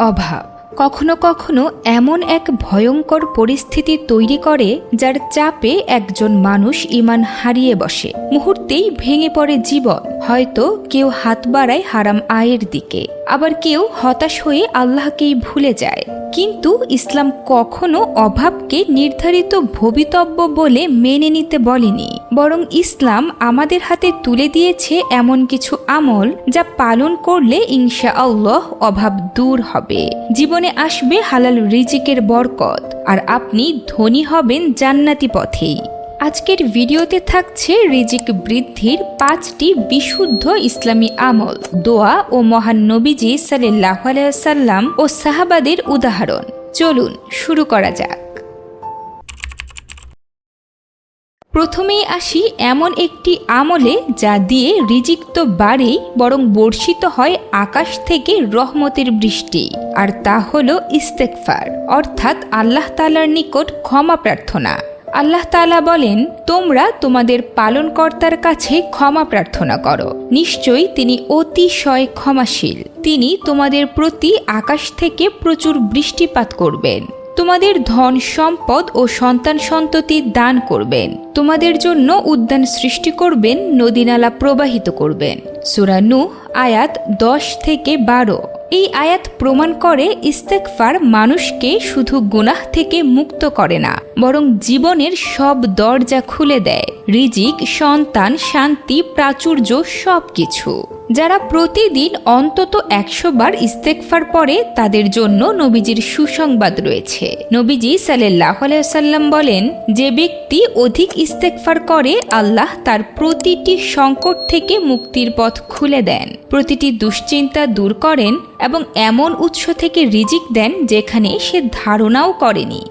অভাব। কখনো কখনো এমন এক ভয়ঙ্কর পরিস্থিতি তৈরি করে যার চাপে একজন মানুষ ইমান হারিয়ে বসে। মুহূর্তেই ভেঙে পড়ে জীবন। হয়তো কেউ হাত বাড়ায় হারাম আয়ের দিকে। আবার কেউ হতাশ হয়ে আল্লাহকেই ভুলে যায়। কিন্তু ইসলাম কখনো অভাবকে নির্ধারিত ভবিতব্য বলে মেনে নিতে বলেনি। বরং ইসলাম আমাদের হাতে তুলে দিয়েছে এমন কিছু আমল যা পালন করলে ইনশা আল্লাহ অভাব দূর হবে। জীবনে আসবে হালাল রিজিকের বরকত। আর আপনি ধনী হবেন জান্নাতি পথেই। আজকের ভিডিওতে থাকছে রিজিক বৃদ্ধির পাঁচটি বিশুদ্ধ ইসলামী আমল, দোয়া ও মহান নবীজি সাল্লাহ সাল্লাম ও সাহাবাদের উদাহরণ। চলুন শুরু করা যাক। প্রথমেই আসি এমন একটি আমলে যা দিয়ে রিজিক তো বাড়েই, বরং বর্ষিত হয় আকাশ থেকে রহমতের বৃষ্টি, আর তা হল ইস্তেকফার অর্থাৎ আল্লাহ তালার নিকট ক্ষমা প্রার্থনা। আল্লাহ তালা বলেন, তোমরা তোমাদের পালনকর্তার কাছে ক্ষমা প্রার্থনা করো। নিশ্চয়ই তিনি অতিশয় ক্ষমাশীল। তিনি তোমাদের প্রতি আকাশ থেকে প্রচুর বৃষ্টিপাত করবেন। তোমাদের ধন সম্পদ ও সন্তান সন্ততি দান করবেন। তোমাদের জন্য উদ্যান সৃষ্টি করবেন, নদীনালা প্রবাহিত করবেন। সুরানু আয়াত দশ থেকে বারো। এই আয়াত প্রমাণ করে ইস্তেকফার মানুষকে শুধু গুনাহ থেকে মুক্ত করে না, বরং জীবনের সব দরজা খুলে দেয়। রিজিক, সন্তান, শান্তি, প্রাচুর্য সব কিছু যারা প্রতিদিন অন্তত একশো বার ইস্তেকফার পরে তাদের জন্য নবীজির সুসংবাদ রয়েছে। নবীজি সাল্লাহ সাল্লাম বলেন, যে ব্যক্তি অধিক ইস্তেকফার করে, আল্লাহ তার প্রতিটি সংকট থেকে মুক্তির পথ খুলে দেন। প্রতিটি দুশ্চিন্তা দূর করেন এবং এমন উৎস থেকে রিজিক দেন যেখানে সে ধারণাও করেনি।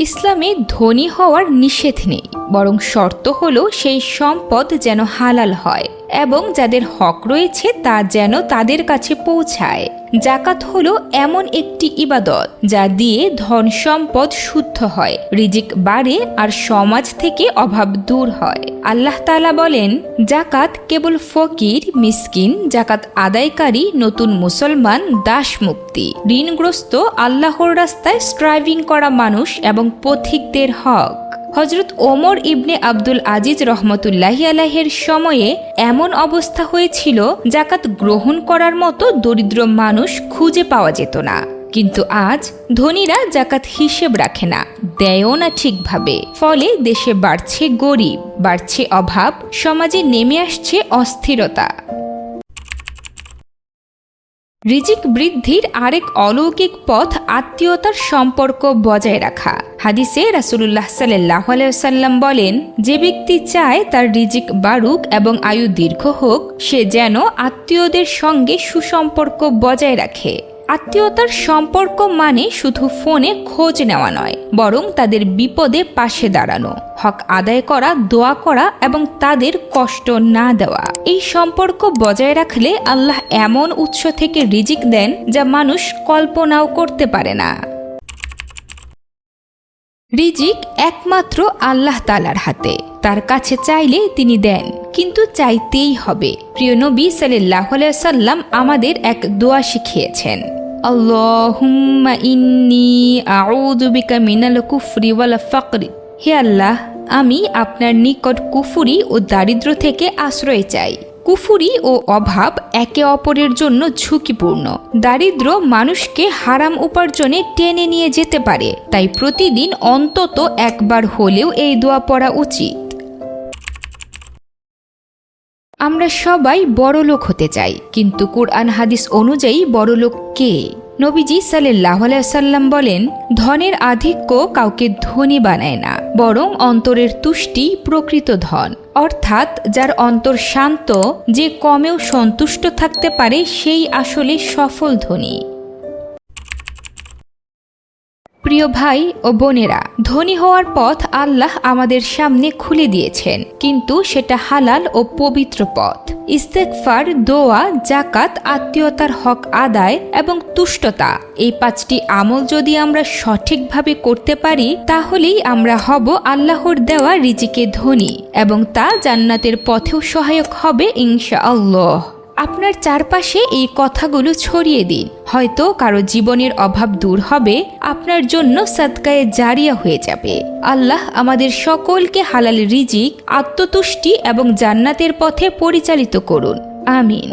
ইসলামে ধনী হওয়ার নিষেধ নেই বরং শর্ত হলো সেই সম্পদ যেন হালাল হয়। এবং যাদের হক রয়েছে তা যেন তাদের কাছে পৌঁছায়। জাকাত হলো এমন একটি ইবাদত, যা দিয়ে ধন সম্পদ শুদ্ধ হয়, রিজিক বাড়ে আর সমাজ থেকে অভাব দূর হয়। আল্লাহ তালা বলেন জাকাত কেবল ফকির, মিসকিন জাকাত আদায়কারী, নতুন মুসলমান দাস মুক্তি ঋণগ্রস্ত আল্লাহর রাস্তায় স্ট্রাইভিং করা মানুষ এবং পথিকদের হক। হজরত ওমর ইবনে আব্দুল আজিজ রহমতুল্লাহি আলাহের সময়ে এমন অবস্থা হয়েছিল, জাকাত গ্রহণ করার মতো দরিদ্র মানুষ খুঁজে পাওয়া যেত না। কিন্তু আজ ধনীরা জাকাত হিসেব রাখে না, দেয়ও না ঠিকভাবে। ফলে দেশে বাড়ছে গরিব, বাড়ছে অভাব, সমাজে নেমে আসছে অস্থিরতা। রিজিক বৃদ্ধির আরেক অলৌকিক পথ আত্মীয়তার সম্পর্ক বজায় রাখা। হাদিসে রাসুলুল্লাহ সাল্লাহ সাল্লাম বলেন, যে ব্যক্তি চায় তার রিজিক বারুক এবং আয়ু দীর্ঘ হোক, সে যেন আত্মীয়দের সঙ্গে সুসম্পর্ক বজায় রাখে। আত্মীয়তার সম্পর্ক মানে শুধু ফোনে খোঁজ নেওয়া নয়, বরং তাদের বিপদে পাশে দাঁড়ানো, হক আদায় করা, দোয়া করা এবং তাদের কষ্ট না দেওয়া। এই সম্পর্ক বজায় রাখলে আল্লাহ এমন উৎস থেকে রিজিক দেন যা মানুষ কল্পনাও করতে পারে না। রিজিক একমাত্র আল্লাহ তালার হাতে। তার কাছে চাইলে তিনি দেন, কিন্তু চাইতেই হবে। প্রিয় নবী সাল্লাহ সাল্লাম আমাদের এক দোয়া শিখিয়েছেন। হে আল্লাহ, আমি আপনার নিকট কুফুরি ও দারিদ্র থেকে আশ্রয় চাই। কুফুরি ও অভাব একে অপরের জন্য ঝুঁকিপূর্ণ। দারিদ্র মানুষকে হারাম উপার্জনে টেনে নিয়ে যেতে পারে। তাই প্রতিদিন অন্তত একবার হলেও এই দোয়া পড়া উচিত। আমরা সবাই বড়লোক হতে চাই, কিন্তু কুরআন হাদিস অনুযায়ী বড়লোক কে? নবীজি সাল্লাহ সাল্লাম বলেন, ধনের আধিক্য কাউকে ধনী বানায় না, বরং অন্তরের তুষ্টি প্রকৃত ধন। অর্থাৎ যার অন্তর শান্ত, যে কমেও সন্তুষ্ট থাকতে পারে, সেই আসলে সফল ধনী। প্রিয় ভাই ও বোনেরা, ধনী হওয়ার পথ আল্লাহ আমাদের সামনে খুলে দিয়েছেন, কিন্তু সেটা হালাল ও পবিত্র পথ। ইস্তেকফার দোয়া জাকাত আত্মীয়তার হক আদায় এবং তুষ্টতা, এই পাঁচটি আমল যদি আমরা সঠিকভাবে করতে পারি, তাহলেই আমরা হব আল্লাহর দেওয়া রিজিকে ধনী এবং তা জান্নাতের পথেও সহায়ক হবে ইনশা আল্লাহ আপনার চারপাশে এই কথাগুলো ছড়িয়ে দিন। হয়তো কারও জীবনের অভাব দূর হবে, আপনার জন্য সৎকায়ে জারিয়া হয়ে যাবে। আল্লাহ আমাদের সকলকে হালাল রিজিক, আত্মতুষ্টি এবং জান্নাতের পথে পরিচালিত করুন। আমিন।